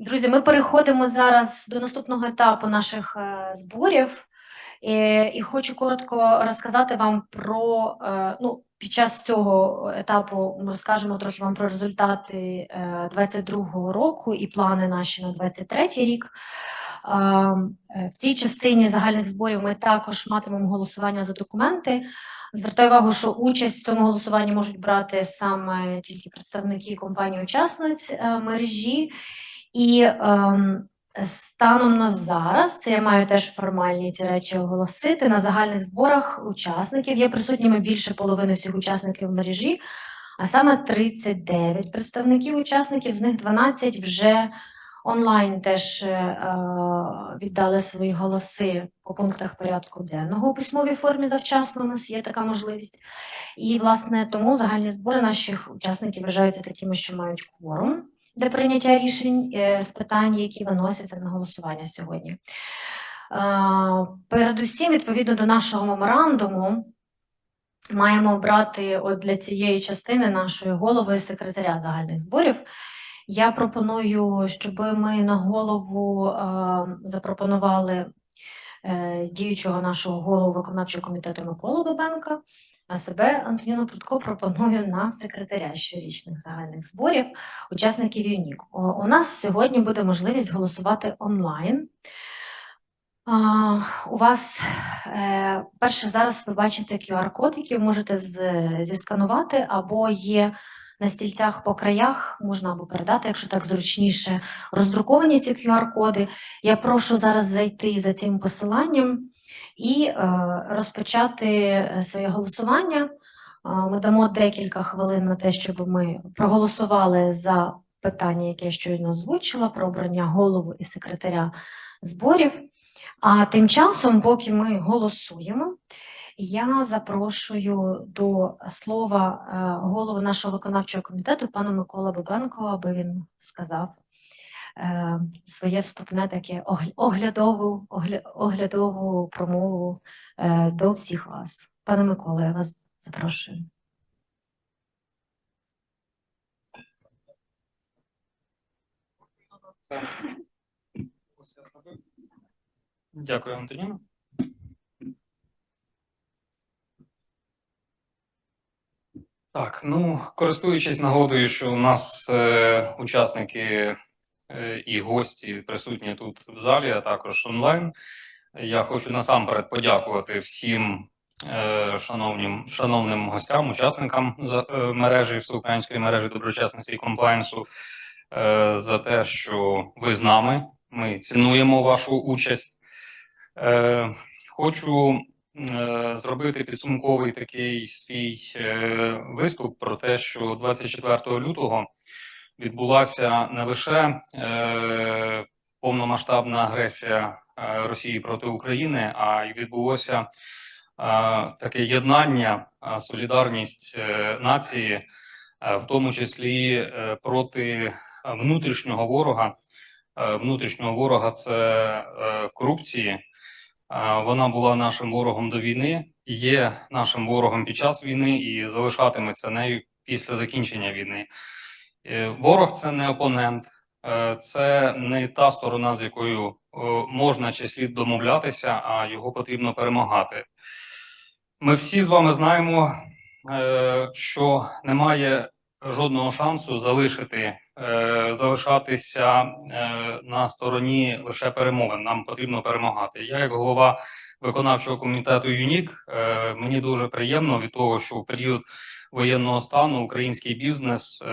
Друзі, ми переходимо зараз до наступного етапу наших е, зборів. І, і хочу коротко розказати вам про е, ну, під час цього етапу ми розкажемо трохи вам про результати е, 22-го року і плани наші на 23-й рік. Е, е, В цій частині загальних зборів ми також матимемо голосування за документи. Звертаю увагу, що участь в цьому голосуванні можуть брати саме тільки представники компаній-учасниць е, мережі. І ем, станом на зараз, це я маю теж формальні ці речі оголосити. На загальних зборах учасників є присутніми більше половини всіх учасників мережі, а саме 39 представників учасників, з них 12 вже онлайн теж е, віддали свої голоси по пунктах порядку денного у письмовій формі завчасно. У нас є така можливість. І, власне, тому загальні збори наших учасників вважаються такими, що мають кворум для прийняття рішень е, з питань, які виносяться на голосування сьогодні. Передусім, відповідно до нашого меморандуму, маємо обрати от для цієї частини нашої голови секретаря загальних зборів. Я пропоную, щоб ми на голову запропонували е, діючого нашого голову виконавчого комітету Миколу Бабенка, а себе Антоніну Прудко пропоную на секретаря щорічних загальних зборів учасників ЮНІК. У нас сьогодні буде можливість голосувати онлайн. У вас е, перше зараз ви бачите QR-код, який ви можете зісканувати, або є на стільцях по краях, можна або передати, якщо так зручніше, роздруковані ці QR-коди. Я прошу зараз зайти за цим посиланням і е, розпочати е, своє голосування. Ми дамо декілька хвилин на те, щоб ми проголосували за питання, яке я щойно озвучила, про обрання голову і секретаря зборів. А тим часом, поки ми голосуємо, я запрошую до слова е, голову нашого виконавчого комітету, пана Микола Бабенко, аби він сказав е, своє вступне таке огля- оглядову, оглядову промову е, до всіх вас. Пане Микола, я вас запрошую. Дякую, Антоніна. Так, ну, користуючись нагодою, що у нас е, учасники е, і гості присутні тут в залі, а також онлайн, я хочу насамперед подякувати всім е, шановнім, шановним гостям, учасникам е, мережі всеукраїнської мережі доброчесності і комплайнсу е, за те, що ви з нами. Ми цінуємо вашу участь. Е, хочу е, зробити підсумковий такий свій е, виступ про те, що 24 лютого відбулася не лише е, повномасштабна агресія е, Росії проти України, а й відбулося е, таке єднання, е, солідарність е, нації, в тому числі проти внутрішнього ворога. Внутрішнього ворога це корупції. Вона була нашим ворогом до війни, є нашим ворогом під час війни і залишатиметься нею після закінчення війни. Е, Ворог це не опонент, е, це не та сторона, з якою е, можна чи слід домовлятися, а його потрібно перемагати. Ми всі з вами знаємо, що немає жодного шансу залишити, залишатися на стороні лише перемовин. Нам потрібно перемагати. Я, як голова виконавчого комітету ЮНІК, мені дуже приємно від того, що в період воєнного стану український бізнес.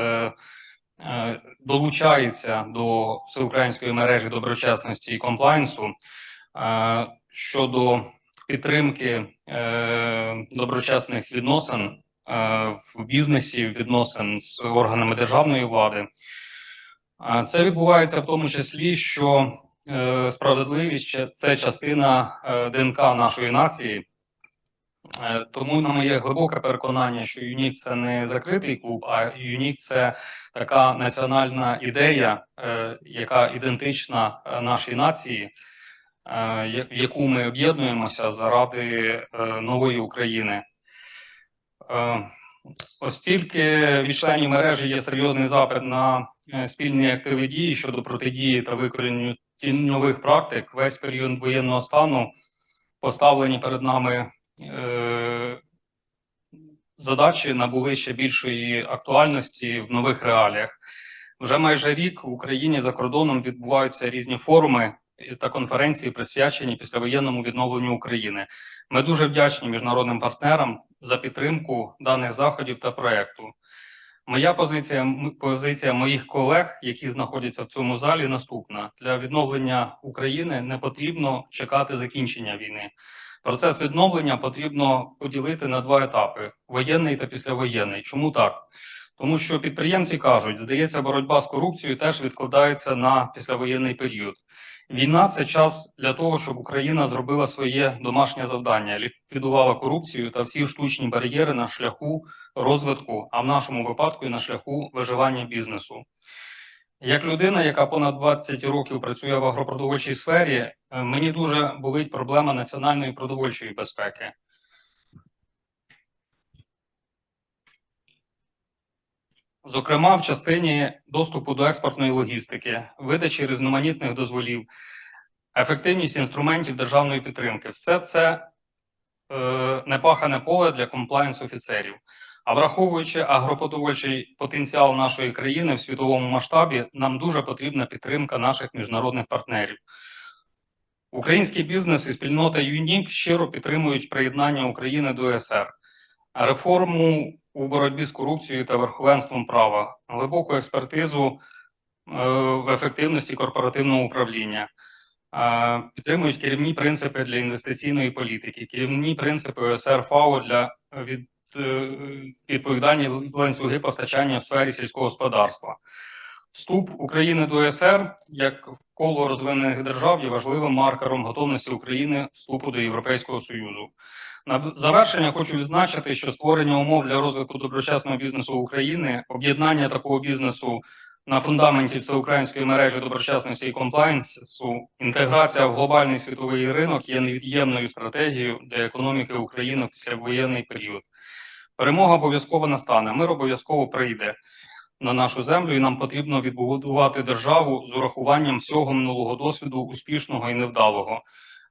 Е, Долучається до всеукраїнської мережі доброчесності і комплайнсу е, щодо підтримки е, доброчесних відносин в бізнесі, відносин з органами державної влади. Це відбувається в тому числі, що справедливість це частина ДНК нашої нації. Е, Тому на моє глибоке переконання, що ЮНІК це не закритий клуб, а ЮНІК це така національна ідея, е, яка ідентична е, нашій нації, в яку ми об'єднуємося заради нової України. Оскільки від членів мережі є серйозний запит на спільні активи дії щодо протидії та викорінення тіньових практик, весь період воєнного стану поставлені перед нами задачі набули ще більшої актуальності в нових реаліях. Вже майже рік в Україні за кордоном відбуваються різні форуми та конференції, присвячені післявоєнному відновленню України. Ми дуже вдячні міжнародним партнерам за підтримку даних заходів та проекту. Моя позиція, позиція моїх колег, які знаходяться в цьому залі, наступна: для відновлення України не потрібно чекати закінчення війни. Процес відновлення потрібно поділити на два етапи: воєнний та післявоєнний. Чому так? Тому що підприємці кажуть, здається, боротьба з корупцією теж відкладається на післявоєнний період. Війна це час для того, щоб Україна зробила своє домашнє завдання, ліквідувала корупцію та всі штучні бар'єри на шляху розвитку, а в нашому випадку і на шляху виживання бізнесу. Як людина, яка понад 20 років працює в агропродовольчій сфері, е, мені дуже болить проблема національної продовольчої безпеки. Зокрема, в частині доступу до експортної логістики, видачі різноманітних дозволів, ефективність інструментів державної підтримки все це е, непахане поле для комплаєнс офіцерів. А враховуючи агропродовольчий потенціал нашої країни в світовому масштабі, нам дуже потрібна підтримка наших міжнародних партнерів. Український бізнес і спільнота ЮНІК щиро підтримують приєднання України до ЄСР, реформу у боротьбі з корупцією та верховенством права, глибоку експертизу е, в ефективності корпоративного управління, е, підтримують керівні принципи для інвестиційної політики, керівні принципи ОСР ФАО для від, відповідальні ланцюги постачання в сфері сільського господарства. Вступ України до ЄСР як в коло розвинених держав є важливим маркером готовності України вступу до Європейського Союзу. На завершення хочу відзначити, що створення умов для розвитку доброчесного бізнесу України, об'єднання такого бізнесу на фундаменті всеукраїнської мережі доброчесності і комплаєнсу, інтеграція в глобальний світовий ринок є невід'ємною стратегією для економіки України в післявоєнний період. Перемога обов'язково настане, мир обов'язково прийде на нашу землю, і нам потрібно відбудувати державу з урахуванням всього минулого досвіду успішного і невдалого.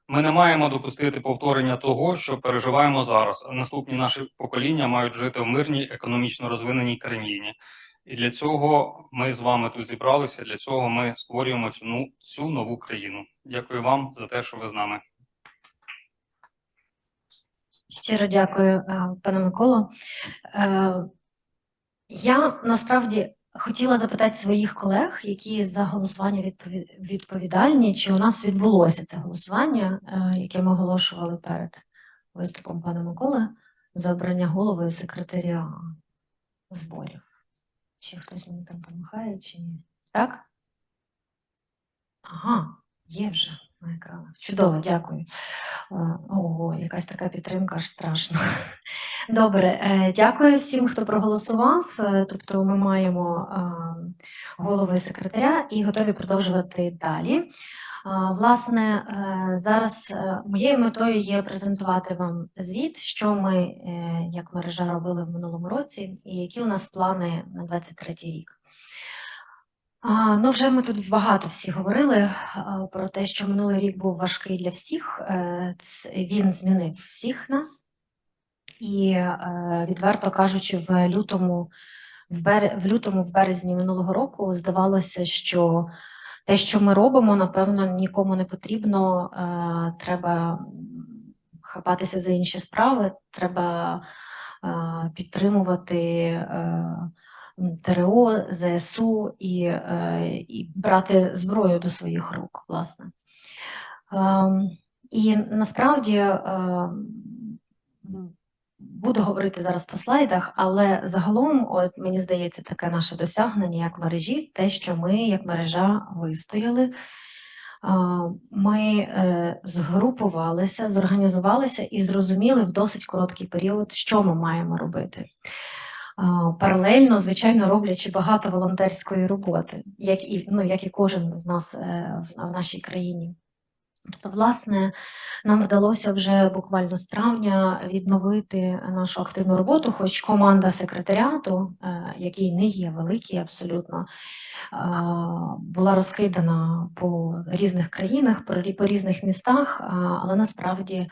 Ми не маємо допустити повторення того, що переживаємо зараз. Наступні наші покоління мають жити в мирній, економічно розвиненій країні. І для цього ми з вами тут зібралися. Для цього ми створюємо цю, ну, цю нову країну. Дякую вам за те, що ви з нами. Щиро дякую, е, пане Миколо. Е, Я насправді хотіла запитати своїх колег, які за голосування відповідальні, чи у нас відбулося це голосування, е, яке ми оголошували перед виступом пана Миколи, за обрання голови секретаря зборів. Чи хтось мені там помахає, чи ні? Так? Ага, є вже на екранах. Чудово, дякую. Ого, якась така підтримка, аж страшно. Добре, е, дякую всім, хто проголосував. Е, Тобто ми маємо голову і секретаря і готові продовжувати далі. Власне, е, зараз моєю метою є презентувати вам звіт, що ми як мережа робили в минулому році, і які у нас плани на 23 рік. Ну, вже ми тут багато всі говорили про те, що минулий рік був важкий для всіх. Е, Він змінив всіх нас. І е, відверто кажучи, в лютому, в, бер... в лютому, в березні минулого року здавалося, що те, що ми робимо, напевно, нікому не потрібно. Е, треба хапатися за інші справи, треба е, підтримувати е, ТРО, ЗСУ і, е, і брати зброю до своїх рук, власне. Ем, І насправді ем, буду говорити зараз по слайдах, але загалом, от мені здається, таке наше досягнення як мережі, те, що ми як мережа вистояли. Ми е, згрупувалися, зорганізувалися і зрозуміли в досить короткий період, що ми маємо робити. Паралельно, звичайно, роблячи багато волонтерської роботи, як і, ну, як і кожен з нас е, в, нашій країні. Тобто, власне, нам вдалося вже буквально з травня відновити нашу активну роботу, хоч команда секретаріату, е, який не є великий абсолютно, була розкидана по різних країнах, по різних містах, але насправді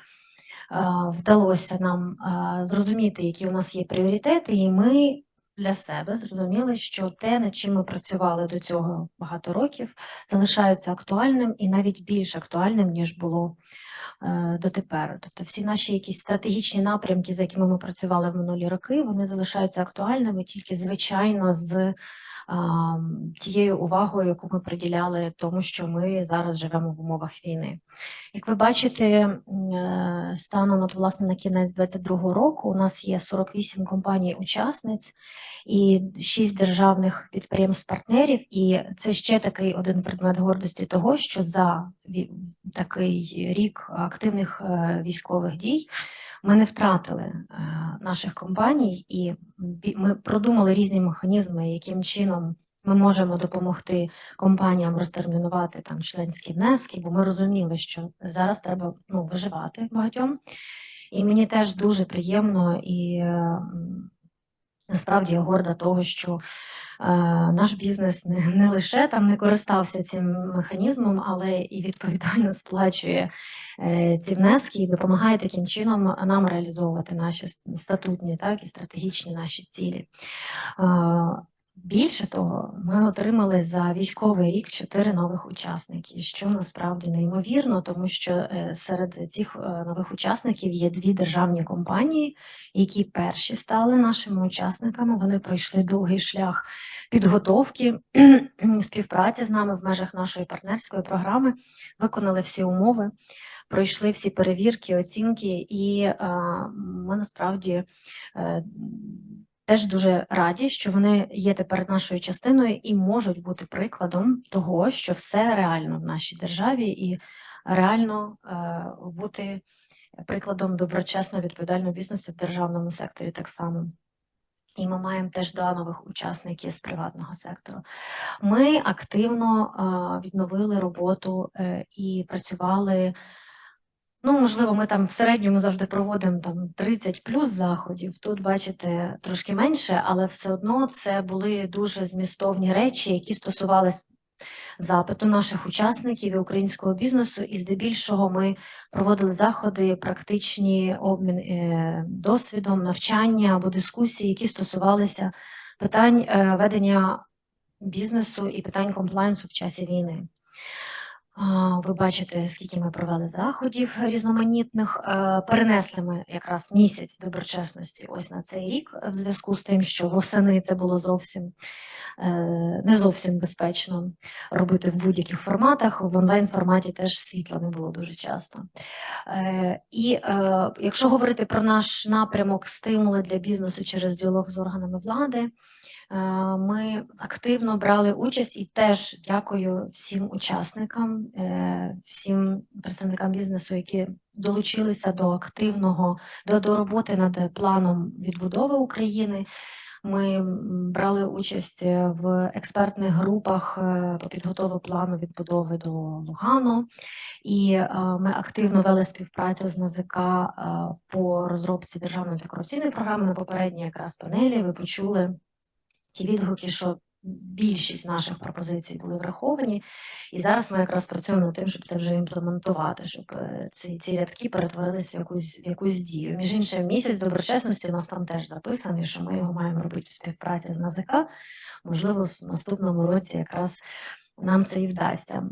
вдалося нам зрозуміти, які у нас є пріоритети, і ми для себе зрозуміли, що те, над чим ми працювали до цього багато років, залишаються актуальним і навіть більш актуальним, ніж було е, дотепер. Тобто всі наші якісь стратегічні напрямки, за якими ми працювали в минулі роки, вони залишаються актуальними тільки, звичайно, з тією увагою, яку ми приділяли тому, що ми зараз живемо в умовах війни. Як ви бачите, е, станом от, власне на кінець 2022 року у нас є 48 компаній-учасниць і 6 державних підприємств-партнерів. І це ще такий один предмет гордості того, що за такий рік активних е, військових дій ми не втратили е, наших компаній, і ми продумали різні механізми, яким чином ми можемо допомогти компаніям розтермінувати там членські внески, бо ми розуміли, що зараз треба ну, виживати багатьом. І мені теж дуже приємно і насправді я горда того, що е, наш бізнес не, не лише там не користався цим механізмом, але і відповідально сплачує е, ці внески і допомагає таким чином нам реалізовувати наші статутні так, і стратегічні наші цілі. Е, Більше того, ми отримали за військовий рік чотири нових учасники, що насправді неймовірно, тому що е, серед цих е, нових учасників є дві державні компанії, які перші стали нашими учасниками. Вони пройшли довгий шлях підготовки, співпраці з нами в межах нашої партнерської програми, виконали всі умови, пройшли всі перевірки, оцінки, і е, ми насправді. е, Теж дуже раді, що вони є тепер нашою частиною і можуть бути прикладом того, що все реально в нашій державі, і реально е, бути прикладом доброчесного відповідального бізнесу в державному секторі так само. І ми маємо теж два нових учасників з приватного сектору. Ми активно е, відновили роботу е, і працювали. Ну, можливо, ми там в середньому завжди проводимо там 30 плюс заходів. Тут, бачите, трошки менше, але все одно це були дуже змістовні речі, які стосувались запиту наших учасників і українського бізнесу. І здебільшого ми проводили заходи, практичні обмін е, досвідом, навчання або дискусії, які стосувалися питань е, ведення бізнесу і питань комплайнсу в часі війни. Ви бачите, скільки ми провели заходів різноманітних. Е, Перенесли ми якраз місяць доброчесності ось на цей рік, в зв'язку з тим, що восени це було зовсім е, не зовсім безпечно робити в будь-яких форматах. В онлайн форматі теж світла не було дуже часто. Е, І якщо говорити про наш напрямок стимули для бізнесу через діалог з органами влади. Е, Ми активно брали участь і теж дякую всім учасникам, е, всім представникам бізнесу, які долучилися до активного до, до роботи над планом відбудови України. Ми брали участь е, в експертних групах по підготові плану відбудови до Лугану, і ми активно вели співпрацю з НАЗК по розробці державної антикорупційної програми на попередній якраз панелі. Ви почули ті відгуки, що більшість наших пропозицій були враховані, і зараз ми якраз працюємо над тим, щоб це вже імплементувати, щоб е, ці, ці рядки перетворилися в якусь, в якусь дію. Між іншим, місяць доброчесності у нас там теж записаний, що ми його маємо робити в співпраці з НАЗК. Можливо, в наступному році якраз нам це і вдасться.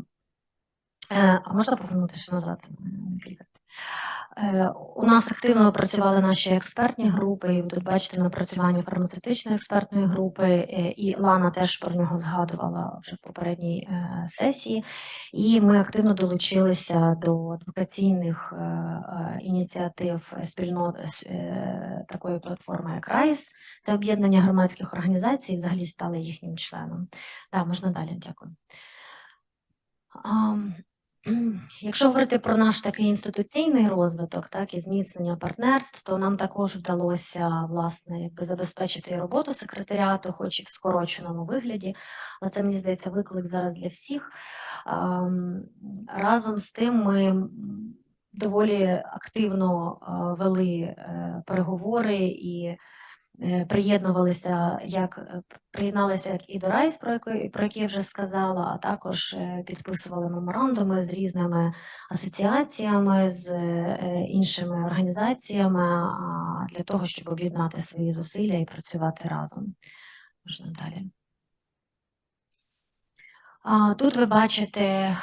Е, А можна повернути ще назад? Е, У нас активно працювали наші експертні групи. і ви Тут бачите напрацювання фармацевтичної експертної групи, е, і Лана теж про нього згадувала вже в попередній е, сесії. І ми активно долучилися до адвокаційних е, е, ініціатив спільнот е, такої платформи, як RISE. Це об'єднання громадських організацій, взагалі стали їхнім членом. Так, можна далі, дякую. Якщо говорити про наш такий інституційний розвиток, так і зміцнення партнерств, то нам також вдалося власне якби забезпечити роботу секретаріату, хоч і в скороченому вигляді. Але це мені здається виклик зараз для всіх. Разом з тим, ми доволі активно вели е, переговори і е, приєднувалися як е, приєдналися як і до РАЙС, про який, про який я вже сказала, а також е, підписували меморандуми з різними асоціаціями, з е, іншими організаціями для того, щоб об'єднати свої зусилля і працювати разом. Можна далі. Тут ви бачите е,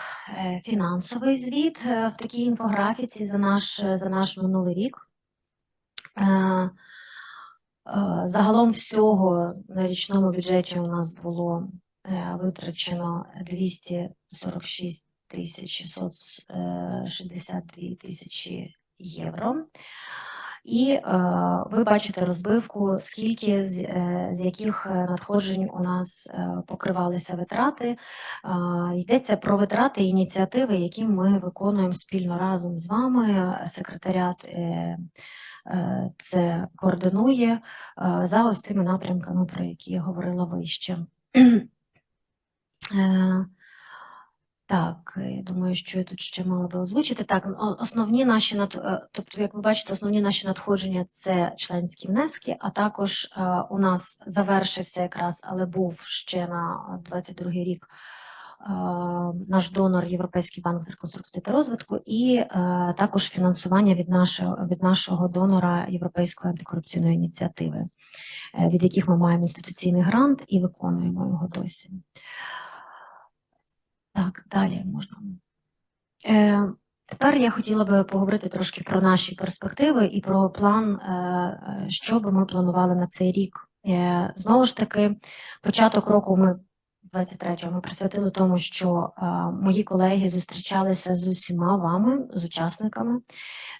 фінансовий звіт е, в такій інфографіці за наш, за наш минулий рік. Е, е, Загалом всього на річному бюджеті у нас було е, витрачено 246 тисяч 662 тисячі євро. І е, ви бачите розбивку, скільки з, е, з яких е, надходжень у нас е, покривалися витрати. Е, йдеться про витрати ініціативи, які ми виконуємо спільно разом з вами. Секретаріат е, е, це координує е, за ось тими напрямками, про які я говорила вище. Е, Так, е, я думаю, що я тут ще мала би озвучити. Так, основні наші над, е, тобто, як ви бачите, основні наші надходження це членські внески, а також е, у нас завершився якраз, але був ще на 22 рік е, наш донор Європейський банк з реконструкції та розвитку, і е, також фінансування від нашого від нашого донора Європейської антикорупційної ініціативи, е, від яких ми маємо інституційний грант і виконуємо його досі. Так, далі можна. Е, тепер я хотіла би поговорити трошки про наші перспективи і про план, що би ми планували на цей рік. Знову ж таки, початок року ми 23-го ми присвятили тому, що е, мої колеги зустрічалися з усіма вами, з учасниками,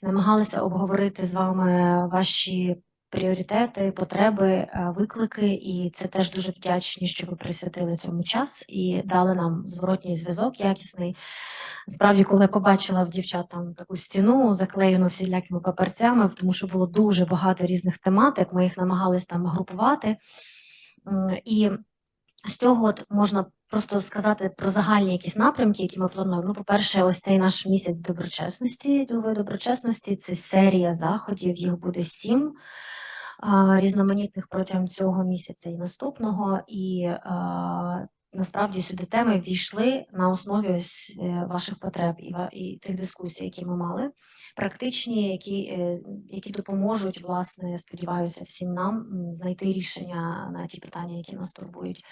намагалися обговорити з вами ваші пріоритети, потреби, е, виклики, і це теж дуже вдячні, що ви присвятили цьому час і дали нам зворотній зв'язок якісний. Справді, коли я побачила в дівчат там таку стіну, заклеєну всілякими паперцями, тому що було дуже багато різних тематик, ми їх намагались там групувати. І з цього можна просто сказати про загальні якісь напрямки, які ми плануємо. Ну, по-перше, ось цей наш місяць доброчесності, ділової доброчесності, це серія заходів, їх буде сім різноманітних протягом цього місяця і наступного. І насправді сюди теми ввійшли на основі е, ваших потреб і, і тих дискусій, які ми мали, практичні, які, е, які допоможуть, власне, сподіваюся, всім нам знайти рішення на ті питання, які нас турбують.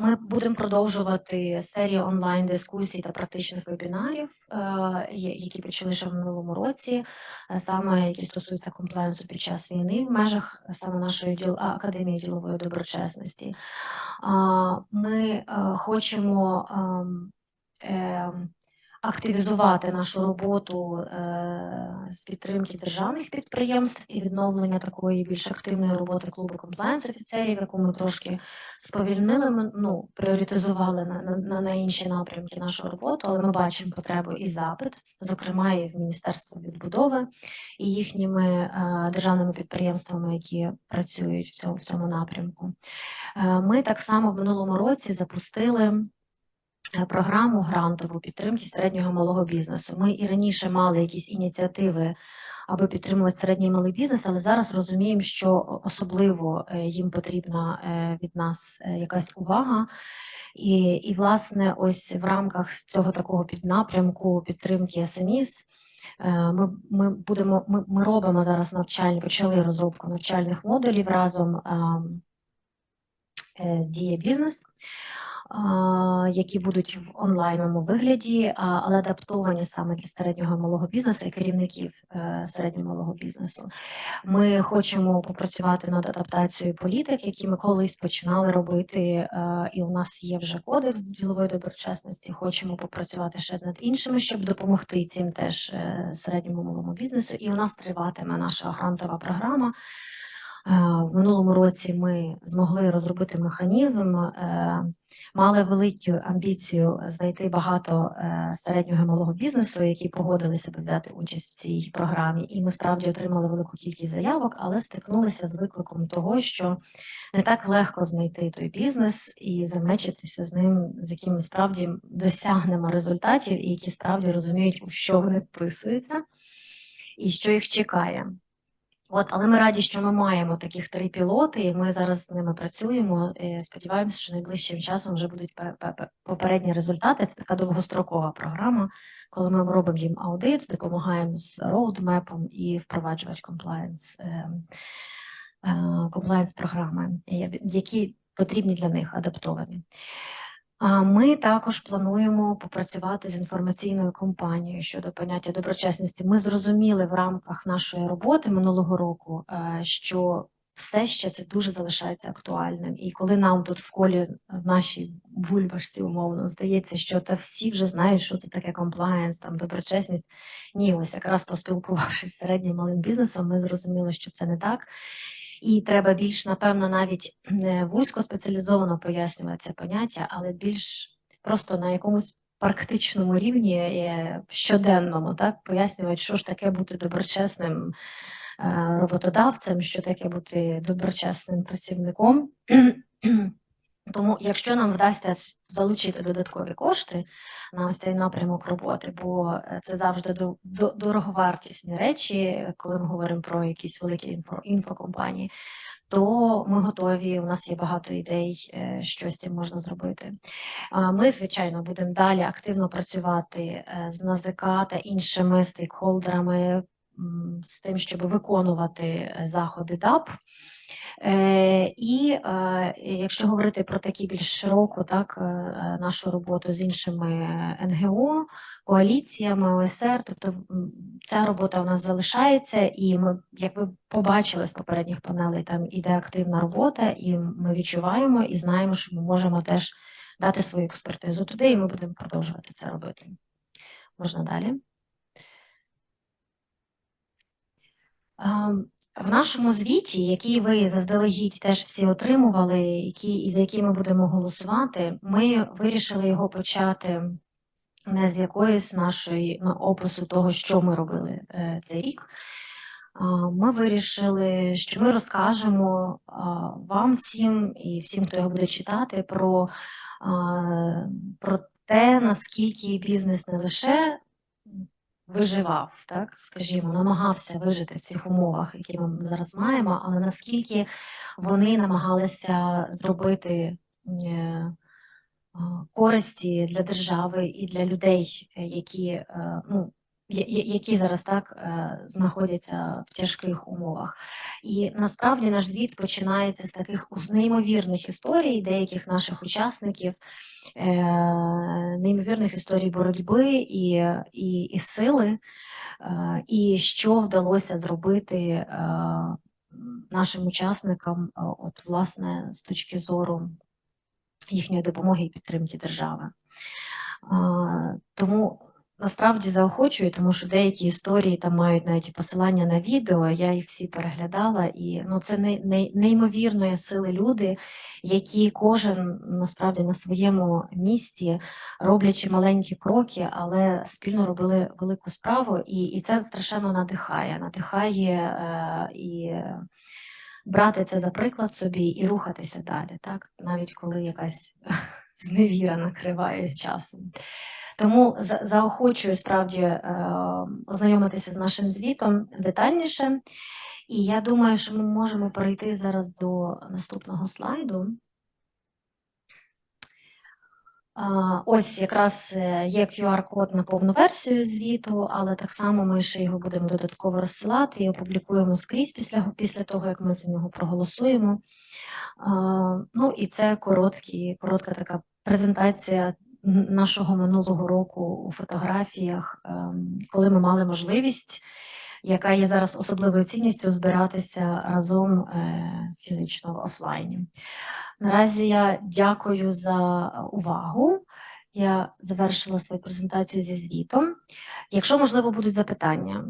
Ми будемо продовжувати серію онлайн дискусій та практичних вебінарів, е, які почали ще в минулому році, е, саме які стосуються комплаєнсу під час війни в межах саме нашої діл... академії ділової доброчесності. Ми е, хочемо ем, ем, активізувати нашу роботу е, з підтримки державних підприємств і відновлення такої більш активної роботи клубу комплайнс офіцерів, яку ми трошки сповільнили, ну, пріоритизували на, на, на, інші напрямки нашу роботу, але ми бачимо потребу і запит, зокрема і в Міністерство відбудови і їхніми е, державними підприємствами, які працюють в цьому, в цьому напрямку. Е, Ми так само в минулому році запустили програму грантову підтримки середнього малого бізнесу. Ми і раніше мали якісь ініціативи, аби підтримувати середній і малий бізнес, але зараз розуміємо, що особливо е, їм потрібна е, від нас е, якась увага. І, і власне, ось в рамках цього такого піднапрямку підтримки СМІС. Е, Ми, ми будемо ми, ми робимо зараз навчальні, почали розробку навчальних модулів разом ем, е, з Дія Бізнес, які будуть в онлайновому вигляді, але адаптовані саме для середнього і малого бізнесу і керівників е, середнього і малого бізнесу. Ми хочемо попрацювати над адаптацією політик, які ми колись починали робити, е, і у нас є вже кодекс ділової доброчесності. Хочемо попрацювати ще над іншими, щоб допомогти цим теж е, середньому малому бізнесу. І у нас триватиме наша грантова програма. В минулому році ми змогли розробити механізм, е, мали велику амбіцію знайти багато е, середнього малого бізнесу, які погодилися би взяти участь в цій програмі. І ми справді отримали велику кількість заявок, але стикнулися з викликом того, що не так легко знайти той бізнес і замечитися з ним, з яким ми справді досягнемо результатів, і які справді розуміють, у що вони вписуються і що їх чекає. От, але ми раді, що ми маємо таких три пілоти, і ми зараз з ними працюємо. І сподіваємося, що найближчим часом вже будуть пе- пе- пе- попередні результати. Це така довгострокова програма, коли ми робимо їм аудит, допомагаємо з роудмепом і впроваджувати комплаєнс, комплаєнс програми, які потрібні для них адаптовані. Ми також плануємо попрацювати з інформаційною компанією щодо поняття доброчесності. Ми зрозуміли в рамках нашої роботи минулого року, е, що все ще це дуже залишається актуальним. І коли нам тут в колі в нашій бульбашці умовно здається, що та всі вже знають, що це таке комплаєнс, там доброчесність. Ні, ось якраз поспілкувавшись з середнім малим бізнесом, ми зрозуміли, що це не так. І треба більш, напевно, навіть не вузько спеціалізовано пояснювати це поняття, але більш просто на якомусь практичному рівні, е, щоденному, так пояснювати, що ж таке бути доброчесним е, роботодавцем, що таке бути доброчесним працівником. Тому, якщо нам вдасться залучити додаткові кошти на цей напрямок роботи, бо е, це завжди до, до, дороговартісні речі, коли ми говоримо про якісь великі інфо, інфокомпанії, то ми готові. У нас є багато ідей, е, що з цим можна зробити. Ми, звичайно, будемо далі активно працювати е, з НАЗК та іншими стейкхолдерами з тим, щоб виконувати заходи ДАП. Е, І е, якщо говорити про такі більш широку, так е, нашу роботу з іншими НГО, коаліціями, ОСР, тобто ця робота у нас залишається, і ми, як ви побачили з попередніх панелей, там іде активна робота, і ми відчуваємо і знаємо, що ми можемо теж дати свою експертизу туди, і ми будемо продовжувати це робити. Можна далі. Ем, В нашому звіті, який ви заздалегідь теж всі отримували, які, і за які ми будемо голосувати, ми вирішили його почати не з якоїсь нашої ну, опису того, що ми робили е, цей рік. Ми вирішили, що ми розкажемо вам всім і всім, хто його буде читати, про, про те, наскільки бізнес не лише виживав, так? Скажімо, намагався вижити в цих умовах, які ми зараз маємо, але наскільки вони намагалися зробити е, користі для держави і для людей, е, які, е, ну, які зараз так е, знаходяться в тяжких умовах. І насправді наш звіт починається з таких неймовірних історій деяких наших учасників, е, неймовірних історій боротьби і, і, і сили, е, і що вдалося зробити нашим учасникам, от, власне, з точки зору їхньої допомоги і підтримки держави. Тому насправді заохочую, тому що деякі історії там мають навіть посилання на відео. Я їх всі переглядала, і ну це не, не, неймовірної сили люди, які кожен насправді на своєму місці, роблячи маленькі кроки, але спільно робили велику справу, і, і це страшенно надихає. Надихає е, і брати це за приклад собі і рухатися далі, так навіть коли якась зневіра накриває часом. Тому заохочую справді е, ознайомитися з нашим звітом детальніше. І я думаю, що ми можемо перейти зараз до наступного слайду. Ось якраз е, є QR-код на повну версію звіту, але так само ми ще його будемо додатково розсилати і опублікуємо скрізь після, після того, як ми за нього проголосуємо. Ну і це короткі, коротка така презентація нашого минулого року у фотографіях, ем, коли ми мали можливість, яка є зараз особливою цінністю, збиратися разом е, фізично в офлайні. Наразі я дякую за увагу. Я завершила свою презентацію зі звітом. Якщо можливо будуть запитання.